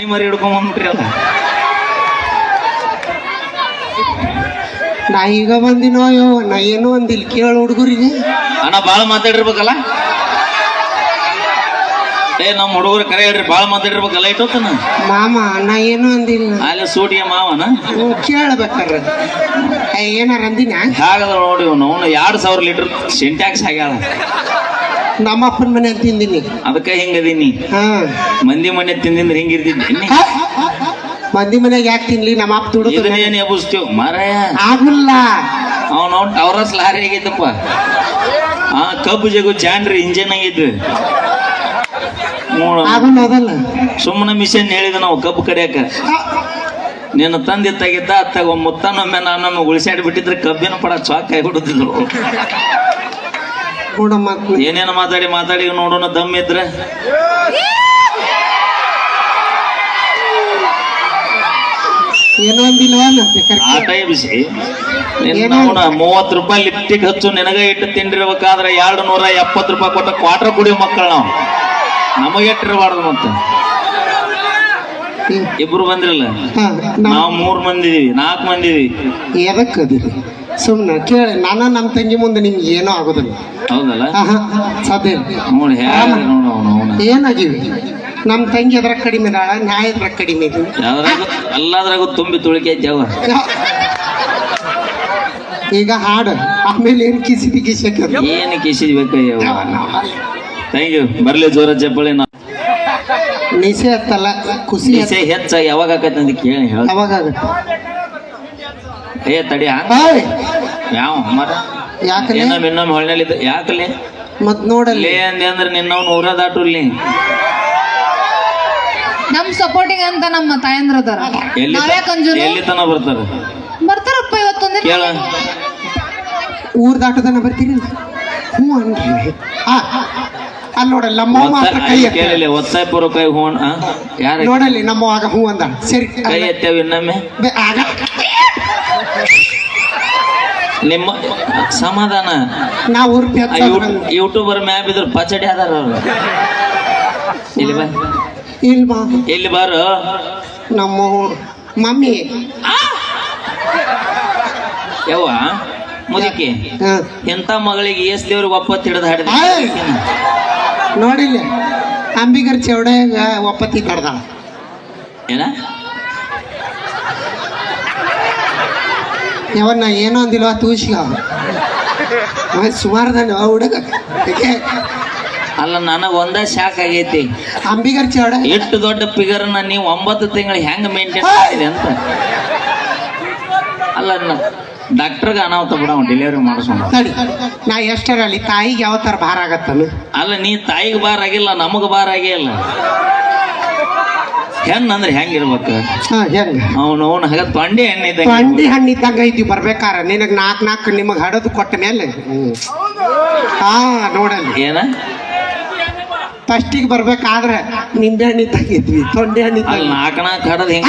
ನಿಮ್ಮ ಮರಿ ಹಿಡ್ಕೊಂಡ್ ಬಂದ್ಬಿಟ್ರಿ ಅಲ್ಲ ನಾ ಈಗ ಬಂದಿನೋ ಅಯ್ಯೋ ನಾ ಏನೋ ಅಂದಿಲ್ಲ ಕೇಳು ಹುಡುಗರಿಗೆ ಅಣ್ಣ ಬಾಳ ಮಾತಾಡಿರ್ಬೇಕಲ್ಲ? ಏ ನಮ್ಮ ಹುಡುಗರು ಕರೆ ಹೇಳ್ರಿ ಬಾಳ ಮಾತಾಡಿರ್ಬೇಕಲ್ಲ ಇಟ್ಟೋತನ? ಮಾಮ ನಾ ಏನೋ ಅಂದಿಲ್ಲ. ಅಲ್ಲಿ ಸೂಟಿಯ ಮಾವನ? ಹ್ಮ್, ಕೇಳ್ಬೇಕಾರ ಏನಾರ ಅಂದಿನ ಹಾಗದ ನೋಡಿ ಅವನು ಎರಡು ಸಾವಿರ ಲೀಟರ್ ಸಿಂಟ್ಯಾಕ್ಸ್ ಆಗ್ಯಾಳ. ನಮ್ಮ ಅಪ್ಪನ ಮನೆ ತಿಂದಿನಿ ಅದಕ್ಕೆ ಹಿಂಗದೀನಿ ಹಾ. ಮಂದಿ ಮನೆ ತಿಂದಿಂದ್ರೆ ಹಿಂಗಿರ್ತಿದ್ದೀನಿ? ಮಂದಿ ಮನೆಗೆ ಯಾಕೆ ತಿನ್ಲಿ? ನಮ್ಮ ಅಪ್ಪ ದುಡುದು ಇದನ್ನೇನು ಎಬ್ಬಿಸ್ತೀವ್? ಮಾರಾಯ. ಆಗುಲ್ಲ. ಅವನು ಟವರಸ್ ಲಾರಿ ಆಗೈತಪ್ಪ. ಆ ಕಬ್ಬು ಜಗು ಜಾನ್ರಿ ಇಂಜಿನ್ ಆಗಿದ್ದು ಆಗುಲ್ಲ ಅದಲ್ಲ ಸುಮ್ಮನೆ ಮಿಷನ್ ಹೇಳಿದ ನಾವು ಕಬ್ಬು ಕಡಿಯಾಕ. ನಿನ್ನ ತಂದೆ ತೆಗಿದ್ದ ಅತ್ತಾಗ ಮುತ್ತನೊಮ್ಮೆ ನಾನೊಮ್ಮೆ ಉಳಿಸಾಡಿ ಬಿಟ್ಟಿದ್ರೆ ಕಬ್ಬಿನ ಪಡ ಚಾಕ್ ಆಗಿ ಏನೇನು ಮಾತಾಡಿ ಮಾತಾಡಿ ನೋಡೋಣ ದಮ್ ಇದ್ರೆ. ಏನೋ ಅಂದಿಲ್ಲ ನಿನ್ನ ಮೂವತ್ತು ರೂಪಾಯಿ ಲಿಪ್ಟಿಕ್ ಹಚ್ಚು ನಿನಗ ಇಟ್ಟು ತಿಂಡಿರ್ಬೇಕಾದ್ರೆ ಎರಡು ನೂರ ಎಪ್ಪತ್ತು ರೂಪಾಯಿ ಕೊಟ್ಟ ಕ್ವಾರ್ಟರ್ ಕುಡಿಯೋ ಮಕ್ಕಳು ನಾವು. ನಮಗೆ ಇಟ್ಟಿರಬಾರ್ದು ಮತ್ತೆ. ಇಬ್ರು ಬಂದ್ರಲ್ಲ? ನಾವು ಮೂರ್ ಮಂದಿ ಇದೀವಿ ನಾಲ್ಕು ಮಂದಿ ಇದೀವಿ ಸುಮ್ಮನೆ ಕೇಳಿ ನಾನು ನಮ್ಮ ತಂಗಿ ಮುಂದೆ ನಿಮ್ಗೆ ಏನೂ ಆಗೋದಿಲ್ಲ. ಹೌದಲ್ಲ? ಆಹಾ ಸಾಧ್ಯ ಇಲ್ಲ. ನೋಡಿ ಹೇಗೆ ನೋಡು ಅವನು ಅವನು. ಏನಾಗಿವಿ ನಮ್ಮ ತಂಗಿ ಅದ್ರ ಕಡಿಮೆ ಇದಾಳ ನಾ ಇದ್ರ ಕಡಿಮೆ ಇದೀನಿ ಯಾವ್ದ್ರಾಗ ಎಲ್ಲದ್ರಾಗೂ ತುಂಬಿ ತುಳಿಕೆ ಜವ ಈಗ ಹಾಡು ಆಮೇಲೆ ಏನು ಕಿಸಿದಿ ಕಿಸಕ್ಕೆ? ಏನು ಕಿಸಿದ್ ಬೇಕಯ್ಯವ ಥ್ಯಾಂಕ್ ಯು ಬರ್ಲಿ ಜೋರ ಚಪ್ಪಳಿ ನಾ. ನಿಸೆ ಹತ್ತಲ್ಲ ಖುಷಿ ಕಿಸೆ ಹೆಚ್ಚಾಗಿ ಯಾವಾಗ ಆಕೈತೆ ಅಂತ ಕೇಳಿ ಹೇಳ. ಅವಾಗ ಆಗುತ್ತೆ. ಏ ತಡಿ ಯಾವ ಮರ ಯಾಕಲೆ? ಇನ್ನೊಮ್ಮೆ ಇನ್ನೊಮ್ಮೆ ಹೊಳ್ಳಿ ಯಾಕಲೆ? ಮತ್ ನೋಡಲ್ಲಿ. ಲೇ ಅಂದೆ ಅಂದ್ರೆ ನಿನ್ನವ್ ಊರ ದಾಟುಲ್ಲಿ ನಮ್ ಸಪೋರ್ಟಿಂಗ್ ಅಂತ ನಮ್ಮ ತಾಯಂದ್ರ ಅದಾರ? ನಾವ್ಯಾಕ ಅಂಜುನು ಎಲ್ಲಿ ತನ ಬರ್ತಾರ? ಬರ್ತಾರಪ್ಪ ಇವತ್ತೊಂದಿನ? ಕೇಳ. ಊರ್ ದಾಟದನ ಬರ್ತೀರಿ ಹ್ಞೂ ಅನ್ರಿ ಆ ಅಲ್ಲಿ ನೋಡಲ್ಲ ನಮ್ಮ ಮಾತ್ರ ಕೈ ಕೇಳಿಲ್ಲ ಒತ್ತಾಯ ಪೂರ್ವ ಕೈ ಹೋಣ ಯಾರ ನೋಡಲ್ಲಿ ನಮ್ಮ ಆಗ ಹ್ಞೂ ಅಂದ ಸರಿ ಕೈ ಎತ್ತೇವ ಇನ್ನೊಮ್ಮೆ? ಆಗ. ನಿಮ್ಮ ಸಮಾಧಾನ. ನಾವು ಯೂಟ್ಯೂಬರ್ ಮ್ಯಾಪ್ ಇದ್ರ ಪಚಡಿ ಅದಾರ ಅವ್ರು. ಇಲ್ಲಿ ಬಾ. ಇಲ್ ಬಾ. ಇಲ್ಲಿ ಬಾರು. ನಮ್ಮ ಮಮ್ಮಿ. ಯವ್ವ ಮುದುಕಿ. ಹಾ. ಎಂತ ಮಗಳಿಗೆ ಎಸ್ ದೇವ್ರಿಗೆ ಒಪ್ಪತ್ತು ಹಿಡಿದು ಹಾಡಿದ? ನೋಡಿಲ್ಲ. ಅಂಬಿಗರ್ ಚೌಡ ಒಪ್ಪತ್ತಿ ಕಡ್ದಾಳ ಏನ? ಯಾವನ್ನ ಏನೋ ಅಂದಿಲ್ವಾ ತೂಸಿಗ ಸುಮಾರದನ ಹುಡುಗ. ಏಕೆ? ಅಲ್ಲ ನನಗೆ ಒಂದ ಶಾಕ್ ಆಗೈತಿ. ಅಂಬಿಗರ್ ಚೌಡ ಎಷ್ಟು ದೊಡ್ಡ ಫಿಗರ್ನ ನೀವು ಒಂಬತ್ತು ತಿಂಗಳು ಹೆಂಗ್ ಮೇಂಟೈನ್ ಮಾಡಿದೆ ಅಂತ. ಅಲ್ಲ ಡಾಕ್ಟರ್ಗೆ ಅನಾಹುತ ಬಿಡ ಡೆಲಿವರಿ ಮಾಡಿಸ್ಕೊಂಡು ತಡಿ ನಾ ಎಷ್ಟರಲ್ಲಿ ತಾಯಿಗೆ ಯಾವ ಥರ ಭಾರ ಆಗತ್ತಲ್ಲ ಅಲ್ಲ ನೀ ತಾಯಿಗೆ ಭಾರ ಆಗಿಲ್ಲ ನಮಗೆ ಭಾರ ಆಗೇ ಇಲ್ಲ ಅಂದ್ರೆ ಹೆಂಗಿರ್ಬೇಕು ಹಾ ಹೆಂಗ ಅವನು ಅವನು ಹಾಗೆ ತೊಂಡೆ ಎಣ್ಣೆ ತೊಂಡಿ ಹಣ್ಣು ಇದ್ದಂಗ ಐತಿ ಬರ್ಬೇಕಾರ. ನಿನಗ್ ನಾಲ್ಕು ನಾಲ್ಕು ನಿಮಗ್ ಹಡದು ಕೊಟ್ಟ ಮೇಲೆ. ಹಾ ನೋಡಲ್ಲಿ. ಏನ? ಫಸ್ಟಿಗೆ ಬರ್ಬೇಕಾದ್ರೆ ನಿಂಬೆ ಹಣ್ಣಿ ಇದ್ದಂಗ ಇದ್ವಿ ತೊಂಡೆ ಹಣ್ಣು ಅಲ್ಲಿ ಇದ್ದಂಗ ನಾಲ್ಕು ನಾಲ್ಕು ಹಡದ್ ಹೆಂಗ.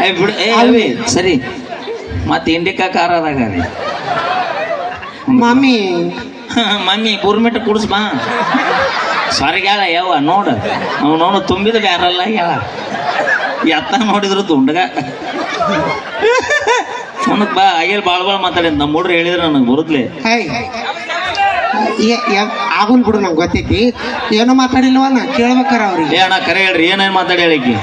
ಏ ಬಿಡು. ಏ ಅವಿ ಸರಿ. ಮತ್ತೆ ಇಂಡಿಕಾ ಕಾರ ಅದಾಗ ರೀ. ಮಮ್ಮಿ. ಮಮ್ಮಿ ಬೂರ್ಮಿಟ್ ಕುಡಿಸ್ ಬಾ. ಸ್ವರ್ಗ್ಯಾಳ ಯಾವ ನೋಡು. ನಾವು ನೋಡು ತುಂಬಿದ ಬ್ಯಾರಲ್ಲ ಯಾವ ಎತ್ತ ನೋಡಿದ್ರು ತುಂಡಗ. ನನಗೆ ಬಾ ಆಗೇಲ್ ಭಾಳ ಭಾಳ ಮಾತಾಡಿ. ನಮ್ಮ ಹುಡ್ರು ಹೇಳಿದ್ರೆ ನನಗೆ ಬರುದ್ಲೆ ಆಗುಲ್ ಬಿಡು ನಂಗೆ ಗೊತ್ತೈತಿ. ಏನೋ ನಾ ಕೇಳ್ಬೇಕಾರ ಅವ್ರಿಗೆ. ಏ ಅಣ್ಣ ಕರೆ ಹೇಳ್ರಿ ಏನೇನ್ ಮಾತಾಡಿ ಹೇಳಿಕ್ಕೆ?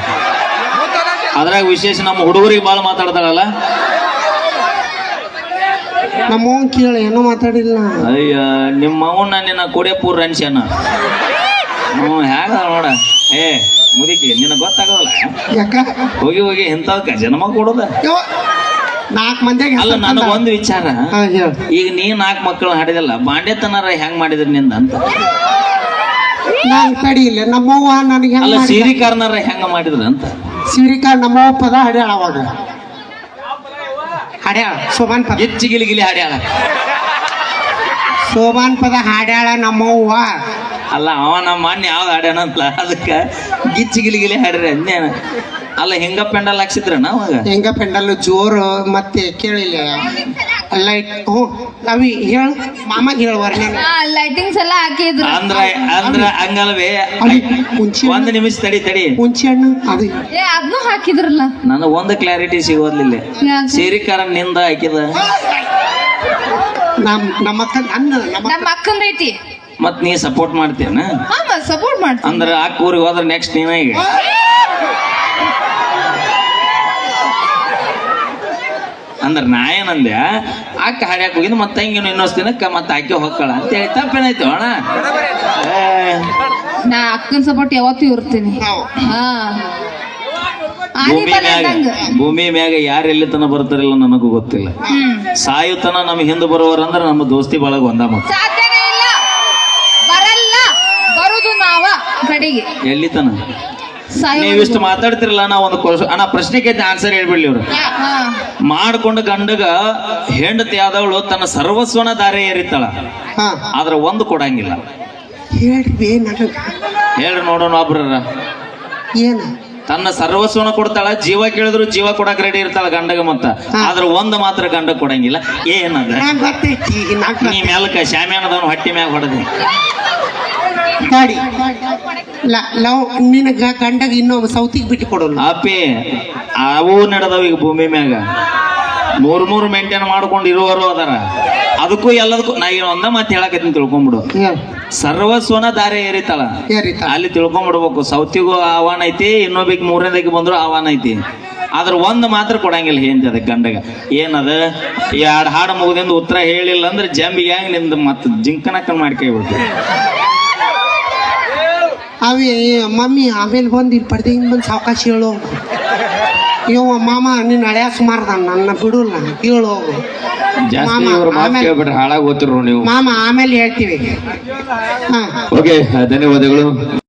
ಅದ್ರಾಗ ವಿಶೇಷ ನಮ್ಮ ಹುಡುಗರಿಗೆ ಭಾಳ ಮಾತಾಡ್ತಾಳಲ್ಲ. ನಮ್ಮವ್ನ್ ಕೇಳಿ ಏನೋ ಮಾತಾಡಿಲ್ಲ. ಅಯ್ಯ ನಿಮ್ಮ ಅವನ ನಿನ್ನ ಕೊಡೆ ಪೂರ್ ಅನ್ಸ್ಯಾನ? ಹ್ಞೂ ಹ್ಯಾಗ ನೋಡ. ಏ ಮುದುಕಿ ನಿನಗೆ ಗೊತ್ತಾಗೋಲ್ಲ ಯಾಕ? ಹೋಗಿ ಹೋಗಿ ಇಂಥವ್ಕ ಜನ್ಮ ಕೊಡೋದ? ನಾಲ್ಕು ಮಂದಿಗೆ ಅಲ್ಲ ನನಗೆ ಒಂದು ವಿಚಾರ. ಈಗ ನೀ ನಾಲ್ಕು ಮಕ್ಕಳು ಹಾಡಿದಲ್ಲ ಬಾಂಡೆತನಾರ ಹೆಂಗ್ ಮಾಡಿದ್ರಿ ನಿಂದ ಅಂತ? ನಾನು ಕಡಿ ಇಲ್ಲ ನಮ್ಮವ್ವ ನನಗೆ ಅಲ್ಲ ಸೀರಿಕಾರನಾರ ಹೆಂಗ ಮಾಡಿದ್ರ ಅಂತ ಸಿರಿಕಾ ನಮ್ಮವ್ವ ಪದ ಹಾಡ್ಯಾಳ ಅವಾಗ. ಹಾಡ್ಯಾಳ. ಸೋಬಾನ್ ಪದ. ಹೆಚ್ಚು ಗಿಲಿ ಗಿಲಿ ಹಾಡ್ಯಾಳ. ಸೋಬಾನ್ ಪದ ಹಾಡ್ಯಾಳ ನಮ್ಮವ್ವ. ಅಲ್ಲ ಅವ ನಮ್ಮ ಮಣ್ಣು ಯಾವ್ದು ಹಾಡ್ಯಾನಂತ ಅದಕ್ಕೆ ಗಿಚ್ಚಿ ಗಿಲಿ ಗಿಲಿ ಹಾಡ್ರಿ ಅಂದೇನ ಅಲ್ಲ ಹೆಂಗ ಪೆಂಡಲ್ ಹಾಕ್ಸಿದ್ರ ಅವಾಗ? ಹೆಂಗ ಪೆಂಡಲ್? ಜೋರು ಮತ್ತೆ ಕೇಳಿಲ್ಲ. ಲೈಟ್ ಹ್ಞೂ ಅವಿ ಹೇಳು. ಮಾಮ ಹೇಳು ವರ್ಣನೆ. ಲೈಟಿಂಗ್ಸ್ ಎಲ್ಲ ಹಾಕಿದ್ರು. ಅಂದ್ರ ಅಂದ್ರ ಹಂಗಲ್ವೇ? ಒಂದ್ ನಿಮಿಷ ತಡಿ ತಡಿ. ಹುಂಚಿ ಹಣ್ಣು ಅದು ಏ ಅದನ್ನು ಹಾಕಿದ್ರಲ್ಲ. ನನಗೆ ಒಂದು ಕ್ಲಾರಿಟಿ ಸಿಗೋದಿಲ್ಲ ಸೀರಿಕಾರ ನಿಂದ ಹಾಕಿದ. ನಮ್ಮ ನಮ್ಮ ಅಕ್ಕ ನನ್ನ ನಮ್ಮ ಅಕ್ಕಂದ ಐತಿ. ಮತ್ ನೀ ಸಪೋರ್ಟ್ ಮಾಡ್ತೇನ ಹಾ ಮತ್ ಸಪೋರ್ಟ್ ಮಾಡ್ತೀನಿ. ಅಂದ್ರೆ ಆ ಊರಿಗೆ ಹೋದ್ರ ನೆಕ್ಸ್ಟ್ ನೀನ ಈಗ? ಅಂದ್ರ ನಾ ಏನಂದೆ ಅಕ್ಕ ಹಾಡ್ಯಾಕ ಹೋಗಿದ್ ಮತ್ತೆ ಹಂಗೇನು ಇನ್ನೊಂದು ದಿನಕ್ಕ ಮತ್ತೆ ಆಕೆ ಹೊಕ್ಕಳ ಅಂತ ಹೇಳಿ ತಪ್ಪೇನಾಯ್ತು ಅಣ್ಣ? ನಾ ಅಕ್ಕನ ಸಪೋರ್ಟ್ ಯಾವತ್ತೂ ಇರ್ತೀನಿ. ಹಾ. ಭೂಮಿ ಮ್ಯಾಗ. ಭೂಮಿ ಮ್ಯಾಗ ಯಾರು ಎಲ್ಲಿ ತನ ಬರ್ತಾರಿಲ್ಲ ನನಗೂ ಗೊತ್ತಿಲ್ಲ. ಸಾಯುತನ ಸಾಯುತನ ಹಿಂದೆ ಬರೋರು ಅಂದ್ರೆ ನಮ್ಮ ದೋಸ್ತಿ ಬಳಗ ಒಂದ ಮತ್ತ ಬರಲ್ಲ. ಬರುದು ನಾವ ಕಡೆಗೆ ಎಲ್ಲಿ ತನ? ಸಾಯೋ ಇಷ್ಟು ಮಾತಾಡ್ತಿರಲ್ಲ ನಾ ಒಂದು ಅಣ್ಣ ಅಣ್ಣ ಪ್ರಶ್ನೆಗೆ ಆನ್ಸರ್ ಹೇಳ್ಬಿಡ್ಲಿ ಇವ್ರು. ಮಾಡ್ಕೊಂಡು ಗಂಡಗ ಹೆಂಡತಿ ಆದವಳು ತನ್ನ ಸರ್ವಸ್ವನ ದಾರಿ ಏರಿತಾಳ ಆದ್ರ ಒಂದು ಕೊಡಂಗಿಲ್ಲ. ಹೇಳ್ರಿ ನೋಡೋಣ ಒಬ್ರ ಏನು? ತನ್ನ ಸರ್ವಸ್ವನ ಕೊಡ್ತಾಳ ಜೀವ ಕೇಳಿದ್ರು ಜೀವ ಕೊಡಕ್ ರೆಡಿ ಇರ್ತಾಳ ಗಂಡಗ ಮತ್ತ. ಆದ್ರ ಒಂದ್ ಮಾತ್ರ ಗಂಡ ಕೊಡಂಗಿಲ್ಲ. ಏನದ? ಶ್ಯಾಮ್ಯಾನದವನು ನೀ ಮೆಲ್ಕ ಹೊಟ್ಟಿ ಮ್ಯಾಗ ಹೊಡೆದಿ. ಲ- ಲವ್ ನಿನಗ ಗಂಡಗ ಇನ್ನೊಬ್ಬ ಸೌತಿಗೆ ಬಿಟ್ಟು ಕೊಡೋಲ್ಲ. ಅಪ್ಪಿ ಅವು ನಡೆದವ ಈಗ ಭೂಮಿ ಮ್ಯಾಗ. ಮೂರ್ ಮೂರು ಮೇಂಟೈನ್ ಮಾಡ್ಕೊಂಡು ಇರುವರು ಅದಾರ. ಅದಕ್ಕೂ ಎಲ್ಲದಕ್ಕೂ ನಾ ಈಗ ಒಂದ ಮತ್ತೆ ಹೇಳಕತ್ತೀನಿ ತಿಳ್ಕೊಂಬಿಡು. ಸರ್ವಸ್ವನ ದಾರಿ ಏರಿತಲ್ಲ ಏರಿತ ಅಲ್ಲಿ ತಿಳ್ಕೊಂಬಿಡ್ಬೇಕು ಸೌತಿಗೂ ಆಹ್ವಾನ ಐತಿ ಇನ್ನೊಬ್ಬ ಮೂರನೇದಾಗಿ ಬಂದ್ರು ಆಹ್ವಾನ ಐತಿ. ಆದ್ರ ಒಂದ್ ಮಾತ್ರ ಕೊಡಂಗಿಲ್ಲ ಹೇಂತಿ ಅದಕ್ಕೆ ಗಂಡಗ. ಏನದ? ಎರಡು ಹಾಡು ಮುಗಿದಿಂದ ಉತ್ತರ ಹೇಳಿಲ್ಲ ಅಂದ್ರೆ ಜಂಬಿಗೆ ಹೆಂಗ್ ನಿಮ್ದು ಮತ್ತೆ ಜಿಂಕನಕ್ಕ ಮಾಡ್ಕೈಬಿಡ್ತು ಅವೇ ಮಮ್ಮಿ ಆಮೇಲೆ ಬಂದು ಇಲ್ಲಿ ಪಡ್ದೆ ಹಿಂಗೆ ಬಂದು ಸಾವಕಾಶ ಹೇಳು. ಇವ ಮಾಮ ನಿನ್ನ ಅಳ್ಯಾಸ ಮಾರ್ದ ನನ್ನ ಬಿಡಲ್ಲ ಹೇಳು. ಜಾಸ್ತಿ ಇವ್ರ ಮಾತು ಕೇಳ್ಬಿಟ್ರೆ ಹಾಳಾಗಿ ಓದ್ತಿರು ನೀವು. ಮಾಮ ಆಮೇಲೆ ಹೇಳ್ತೀವಿ. ಹಾಂ. ಓಕೆ ಧನ್ಯವಾದಗಳು.